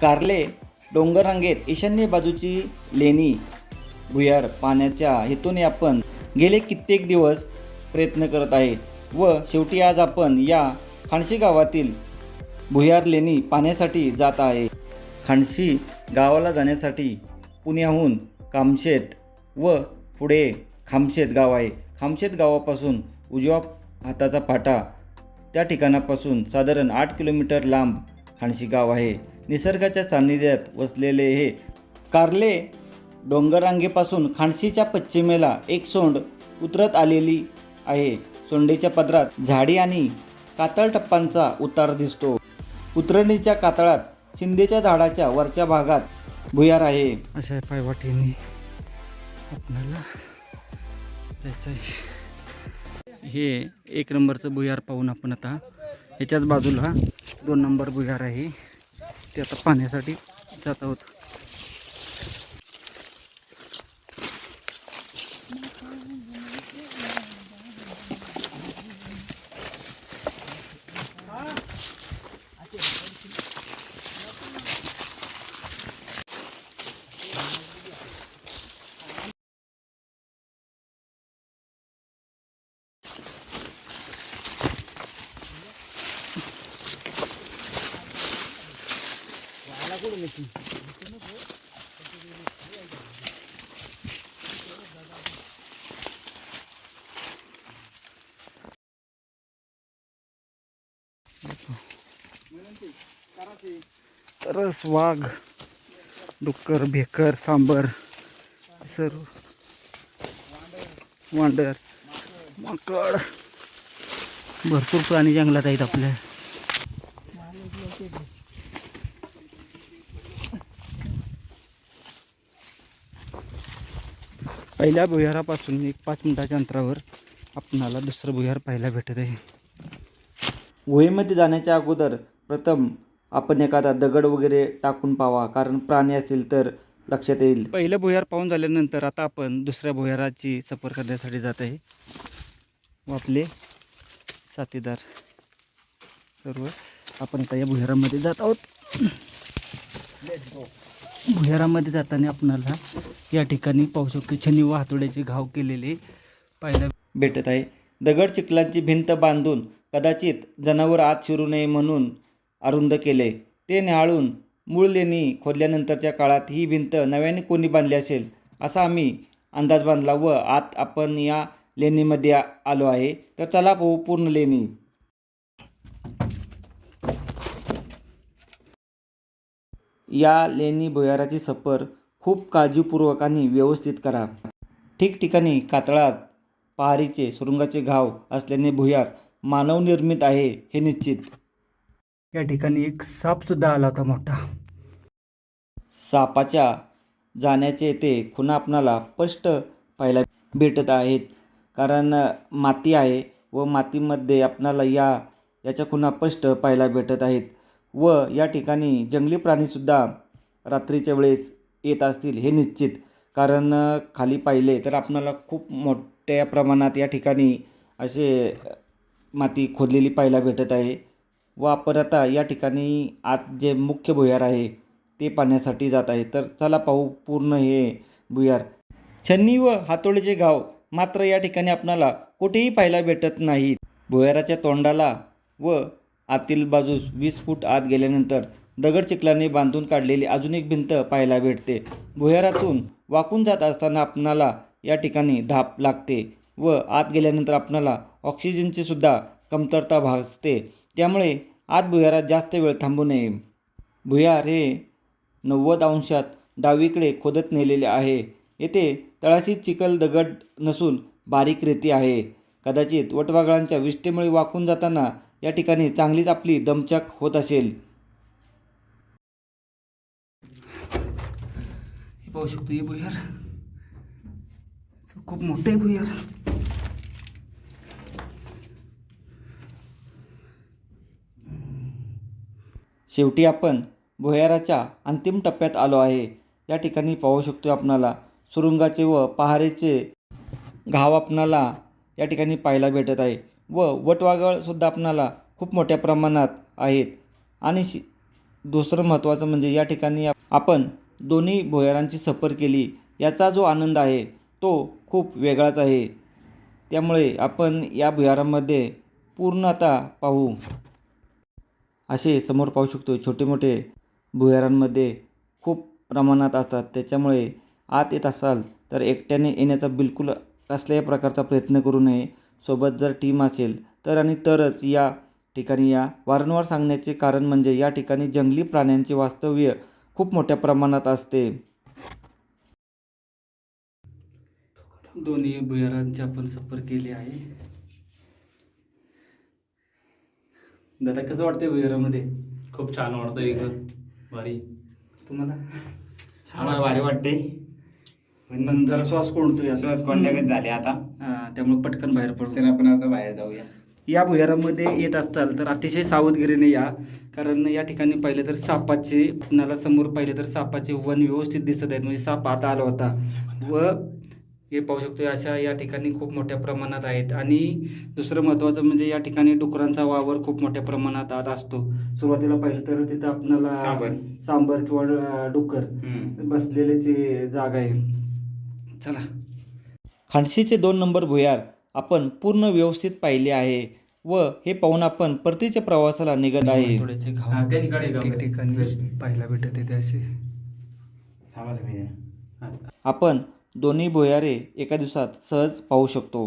कारले डोंगररांगेत ईशान्य बाजूची लेणी भुयार पाण्याच्या हेतूने आपण गेले कित्येक दिवस प्रयत्न करत आहे. व शेवटी आज आपण या खाणशी गावातील भुयार लेणी पाण्यासाठी जात आहे. खाणशी गावाला जाण्यासाठी पुण्याहून कामशेत व पुढे खामशेत गाव आहे. खामशेत गावापासून उजव्या हाताचा फाटा त्या ठिकाणापासून साधारण आठ किलोमीटर लांब खाणशी गाव आहे. निसर्गाच्या सान्निध्यात वसलेले हे कारले डोंगररांगेपासून खाणशीच्या पश्चिमेला एक सोंड उतरत आलेली आहे. सोंडेच्या पदरात झाडी आणि कातळ टप्पांचा उतार दिसतो. उतरणीच्या कातळात शिंदेच्या झाडाच्या वरच्या भागात भुयार आहे. अशा पायवाटीने आपल्याला जायचं हे एक नंबरचं भुयार पाहून आपण आता ह्याच्याच बाजूला दोन नंबर भुयार आहे. ते आता पाण्यासाठी जात आहोत. तरस वाघ डुक्कर भेकर सांबर सर्व वांडर माकड. भरपूर प्राणी जंगलात आहेत आपल्या. पहिल्या भुयारापासून एक पाच मिनिटाच्या अंतरावर आपणाला दुसरं भुयार पाहायला भेटत आहे. गुहेमध्ये जाण्याच्या अगोदर प्रथम आपण एखादा दगड वगैरे टाकून पावा कारण प्राणी असतील तर लक्षात येईल. पहिलं भुयार पाहून झाल्यानंतर आता आपण दुसऱ्या भुयाराची सफर करण्यासाठी जात आहे. व आपले साथीदार सर्व आपण आता या भुयारामध्ये जात आहोत. भुयारामध्ये जाताना आपणाला या ठिकाणी पाहू शकतो छनी व हातोड्याचे घाव केलेले पाहायला भेटत आहे. दगड चिखलांची भिंत बांधून कदाचित जनावर आत शिरू नये म्हणून अरुंद केले. ते न्याहाळून मूळ लेणी खोदल्यानंतरच्या काळात ही भिंत नव्याने कोणी बांधली असेल असा आम्ही अंदाज बांधला व आत आपण या लेणीमध्ये आलो आहे तर चला पाहू पूर्ण लेणी. या लेणी भुयाराची सफर खूप काळजीपूर्वक आणि व्यवस्थित करा. ठिकठिकाणी कातळात पहारीचे सुरुंगाचे घाव असल्याने भुयार मानवनिर्मित आहे हे निश्चित. या ठिकाणी एक सापसुद्धा आला होता मोठा. सापाच्या जाण्याचे ते खुणा आपणाला स्पष्ट पाहायला भेटत आहेत. कारण माती आहे व मातीमध्ये आपणाला या याच्या खुणा स्पष्ट पाहायला भेटत आहेत. व या ठिकाणी जंगली प्राणीसुद्धा रात्रीच्या वेळेस येत असतील हे निश्चित. कारण खाली पाहिले तर आपणाला खूप मोठ्या प्रमाणात या ठिकाणी असे माती खोदलेली पाहायला भेटत आहे. व आपण आता या ठिकाणी आत जे मुख्य भुयार आहे ते पाहण्यासाठी जात आहे. तर चला पाहू पूर्ण हे भुयार. छन्नी व हातोळीचे गाव मात्र या ठिकाणी आपणाला कुठेही पाहायला भेटत नाहीत. भुयाराच्या तोंडाला व आतील बाजूस वीस फूट आत गेल्यानंतर दगड चिखलाने बांधून काढलेली अजून एक भिंत पाहायला भेटते. भुयारातून वाकून जात असताना आपणाला या ठिकाणी धाप लागते व आत गेल्यानंतर आपणाला ऑक्सिजनची सुद्धा कमतरता भासते. त्यामुळे आत भुयारात जास्त वेळ थांबू नये. भुयार हे नव्वद अंशात डावीकडे खोदत नेलेले आहे. येथे तळाशी चिखल दगड नसून बारीक रेती आहे. कदाचित वटवागळांच्या विष्ठेमुळे वाकून जाताना या ठिकाणी चांगलीच आपली दमछाक होत असेल. हे पाहू शकतो हे भुयार. खूप मोठे भुयार. शेवटी आपण भुयाराच्या अंतिम टप्प्यात आलो आहे. या ठिकाणी पाहू शकतो आपणाला सुरुंगाचे व पहारेचे घाव आपणाला या ठिकाणी पाहायला भेटत आहे व वटवाघळसुद्धा आपणाला खूप मोठ्या प्रमाणात आहेत. आणि शि दुसरं महत्त्वाचं म्हणजे या ठिकाणी आपण दोन्ही भुयारांची सफर केली याचा जो आनंद आहे तो खूप वेगळाच आहे. त्यामुळे आपण या भुयारामध्ये पूर्ण आता पाहू. असे समोर पाहू शकतो छोटे मोठे भुयारांमध्ये खूप प्रमाणात असतात. त्याच्यामुळे आत येत असाल तर एकट्याने येण्याचा बिलकुल कसल्याही प्रकारचा प्रयत्न करू नये. सोबत जर टीम असेल तर आणि तरच या ठिकाणी या. वारंवार सांगण्याचे कारण म्हणजे या ठिकाणी जंगली प्राण्यांचे वास्तव्य खूप मोठ्या प्रमाणात असते. दोन्ही भुयारांची आपण सफर केली आहे. दादा कसं वाटतंय भुयारामध्ये खूप छान वाटतं एकदम. भारी. तुम्हाला? आम्हाला भारी वाटते पण जरा श्वास कोणतोय आता. श्वास कॉन्टॅक्ट झाले आता. त्यामुळे पटकन बाहेर पडू. तर आपण आता बाहेर जाऊया. या भुयारामध्ये येत असताल तर अतिशय सावधगिरीने या. कारण या ठिकाणी पाहिलं तर सापाचे आपणाला समोर पाहिलं तर सापाचे वन व्यवस्थित दिसत आहेत. म्हणजे साप आता आला होता. व हे पाहू शकतो अशा या ठिकाणी खूप मोठ्या प्रमाणात आहेत आणि दुसरं महत्त्वाचं म्हणजे या ठिकाणी डुकरांचा वावर खूप मोठ्या प्रमाणात आत असतो सुरुवातीला पाहिलं तर तिथं आपणाला सांबर. सांबर किंवा हम्म. बसलेल्याची जागा आहे चला खांडशीचे दोन नंबर भुयार आपण पूर्ण व्यवस्थित पाहिले आहे व हे पाहून आपण परतीच्या प्रवासाला निघत आहे? ठिकठिकाणी पाहायला भेटत येते असे हा. आपण दोन्ही भुयारे एका दिवसात सहज पाहू शकतो.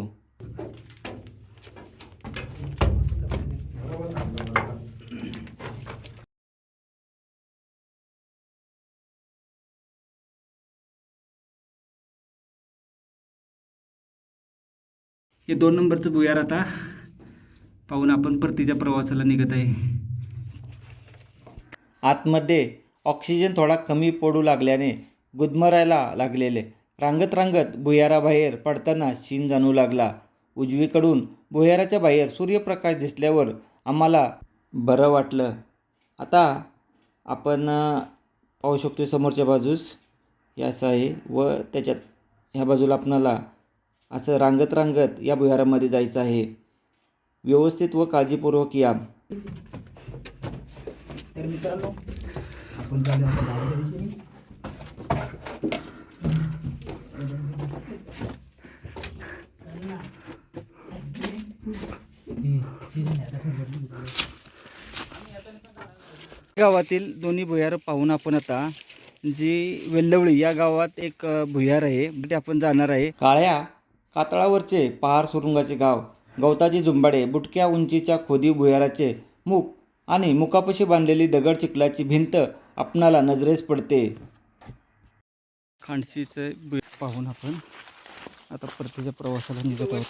हे दोन नंबरचं भुयार आता पाहून आपण परतीच्या प्रवासाला निघत आहे. आतमध्ये ऑक्सिजन थोडा कमी पडू लागल्याने गुदमरायला लागलेले. रांगत रांगत भुयाराबाहेर पडताना शीन जाणू लागला. उजवीकडून भुयाराच्या बाहेर सूर्यप्रकाश दिसल्यावर आम्हाला बरं वाटलं. आता आपण पाहू शकतो समोरच्या बाजूस. हे असं आहे व त्याच्यात ह्या बाजूला आपणाला असं रांगत रांगत या भुयारामध्ये जायचं आहे. व्यवस्थित व काळजीपूर्वक या. तर मित्रांनो आपण चालू आता गावाच्या दिशेने. गावातील दोन्ही भुयार पाहून आपण आता जी वेल्लवळी या गावात एक भुयार आहे तिथे आपण जाणार आहे. काळ्या कातळावरचे पहार सुरुंगाचे गाव गवताची झुंबाडे बुटक्या उंचीच्या खोदी भुयाराचे मुख आणि मुखापाशी बांधलेली दगड चिखलाची भिंत आपणाला नजरेस पडते. खांडशीचं पाहून आपण आता परतीच्या प्रवासाला निघत आहोत.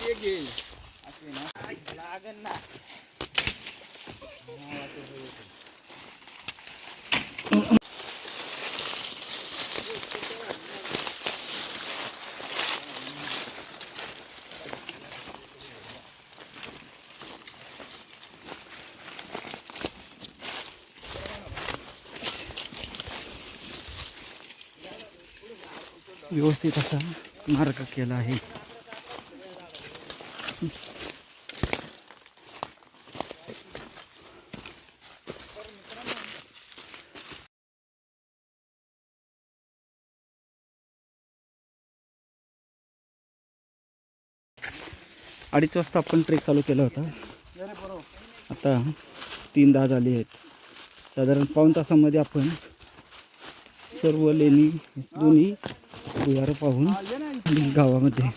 व्यवस्थित मार्ग आहे. अडीच वाजता आपण ट्रेक चालू केला होता. आता तीन दहा झाले आहेत. साधारण पाऊण तासामध्ये आपण सर्व लेणी दोन्ही भुयारं पाहून गावामध्ये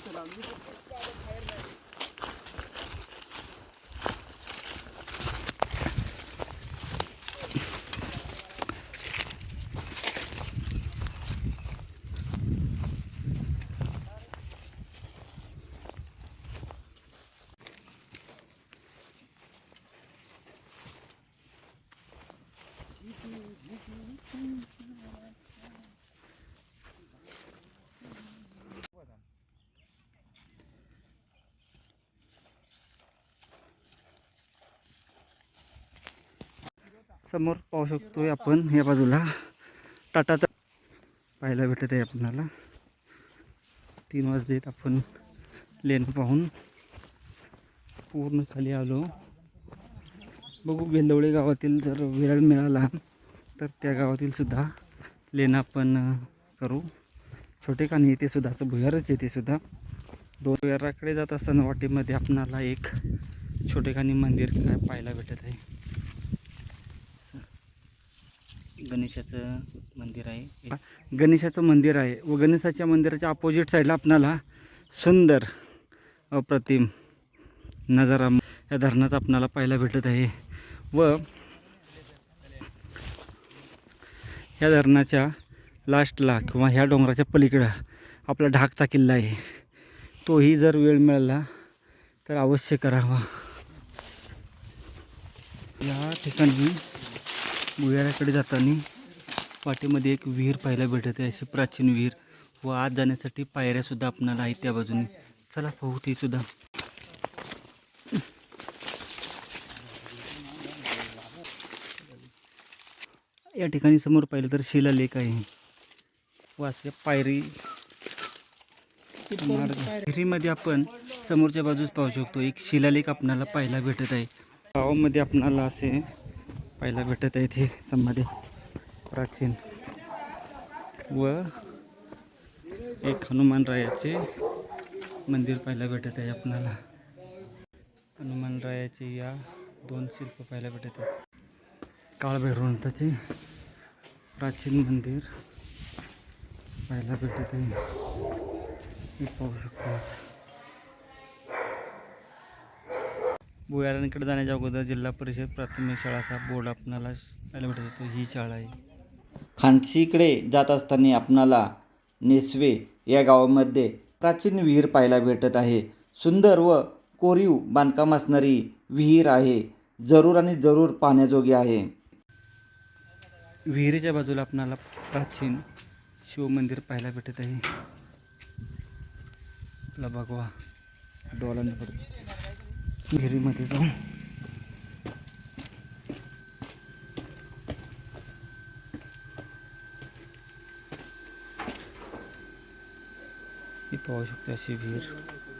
समोर पाहू शकतोय आपण या बाजूला. टाटाचा पाहायला भेटत आहे आपणाला. तीन वाजलेत आपण लेन पाहून. पूर्ण खाली आलो. बघू बेलवळे गावातील जर वेळ मिळाला तर त्या गावातील सुद्धा लेणं आपण करू. छोटे कानी येते सुद्धा असं भुयारच येते सुद्धा. दोन भुयाराकडे जात असताना वाटेमध्ये आपणाला एक छोटे खानी मंदिर काय पाहायला भेटत आहे. गणेशाचं मंदिर आहे. गणेशाचं मंदिर आहे व गणेशाच्या मंदिराच्या अपोजिट साईडला आपणाला सुंदर अप्रतिम नजारा या धरणाचा आपणाला पाहायला भेटत आहे. व ह्या धरणाच्या लास्टला किंवा ह्या डोंगराच्या पलीकडं आपला ढाकचा किल्ला आहे. तोही जर वेळ मिळाला तर अवश्य करावा. या ठिकाणी भुयाराकडे जाताना वाटेमध्ये एक विहीर पाहायला भेटत. आहे अशी प्राचीन विहीर व आत जाण्यासाठी पायऱ्यासुद्धा आपणाला आहेत त्या बाजूने. चला पाहू तीसुद्धा या ठिकाणी समोर पाहिलं तर शिलालेख आहे. व पायरी. विहिरीमध्ये आपण समोरच्या बाजूस पाहू शकतो. एक शिलालेख आपणाला पाहायला भेटत आहे. गावामध्ये आपणाला असे पाहायला भेटत आहे ते समाधी प्राचीन व एक हनुमानरायाचे मंदिर पाहायला भेटत आहे आपणाला. हनुमानरायाचे या दोन शिल्प पाहायला भेटत आहेत. काळभैरवंताचे प्राचीन मंदिर. पाहायला भेटत आहे पाहू शकतो भुयारांकडे जाण्याच्या अगोदर जिल्हा परिषद प्राथमिक शाळाचा बोर्ड आपणाला पाहायला भेटत होतो. ही शाळा आहे. खानसीकडे जात असताना आपणाला नेसवे या गावामध्ये प्राचीन विहीर पाहायला भेटत आहे. सुंदर व कोरीव बांधकाम असणारी विहीर आहे. जरूर आणि जरूर पाहण्याजोगी आहे. विहिरीच्या बाजूला आपणाला प्राचीन शिवमंदिर पाहायला भेटत आहे. आपला भगवा डोळ्यांना पडतो विहिरीमध्ये जाऊन. ही पाहू शकतो अशी विहीर.